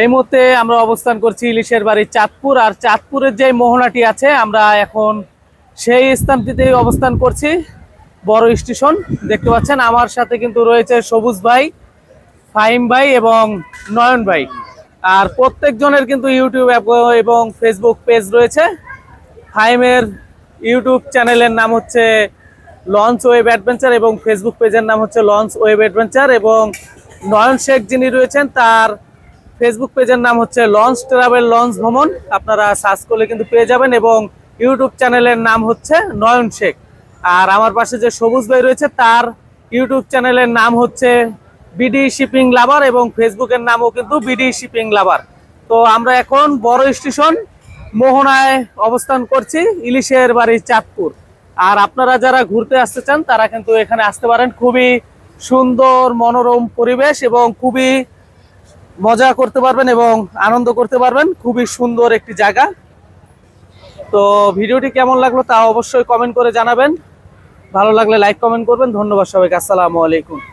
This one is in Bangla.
এই মুহূর্তে আমরা অবস্থান করছি ইলিশের বাড়ি চাঁদপুর, আর চাঁদপুরের যে মোহনাটি আছে, আমরা এখন সেই স্থানটিতেই অবস্থান করছি, বড় স্টেশন, দেখতে পাচ্ছেন, আমার সাথে কিন্তু রয়েছে সবুজ ভাই, ফাহিম ভাই এবং নয়ন ভাই। আর প্রত্যেকজনের কিন্তু ইউটিউব অ্যাপ এবং ফেসবুক পেজ রয়েছে। ফাহিমের ইউটিউব চ্যানেলের নাম হচ্ছে লঞ্চ ওয়েব অ্যাডভেঞ্চার এবং ফেসবুক পেজের নাম হচ্ছে লঞ্চ ওয়েব অ্যাডভেঞ্চার এবং নয়ন শেখ যিনি রয়েছেন, তার ফেসবুক পেজের নাম হচ্ছে লঞ্চ ট্রাভেল লঞ্চ ভ্রমণ আপনারা সার্চ করলে কিন্তু পেয়ে যাবেন এবং ইউটিউব চ্যানেলের নাম হচ্ছে নয়ন শেখ। আর আমার পাশে যে সবুজ ভাই রয়েছে, তার ইউটিউব চ্যানেলের নাম হচ্ছে বিডি শিপিং লাভার এবং ফেসবুকের নামও কিন্তু বিডি শিপিং লাভার তো আমরা এখন বড় স্টেশন, মোহনায় অবস্থান করছি, ইলিশের বাড়ি চাঁদপুর। আর আপনারা যারা ঘুরতে আসতে চান, তারা কিন্তু এখানে আসতে পারেন। খুবই সুন্দর, মনোরম পরিবেশ এবং খুবই মজা করতে পারবেন এবং আনন্দ করতে পারবেন। খুবই সুন্দর একটি জায়গা। তো ভিডিওটি কেমন লাগল তা অবশ্যই কমেন্ট করে জানাবেন। ভালো লাগলে লাইক, কমেন্ট করবেন। ধন্যবাদ সবাইকে। আসসালামু আলাইকুম।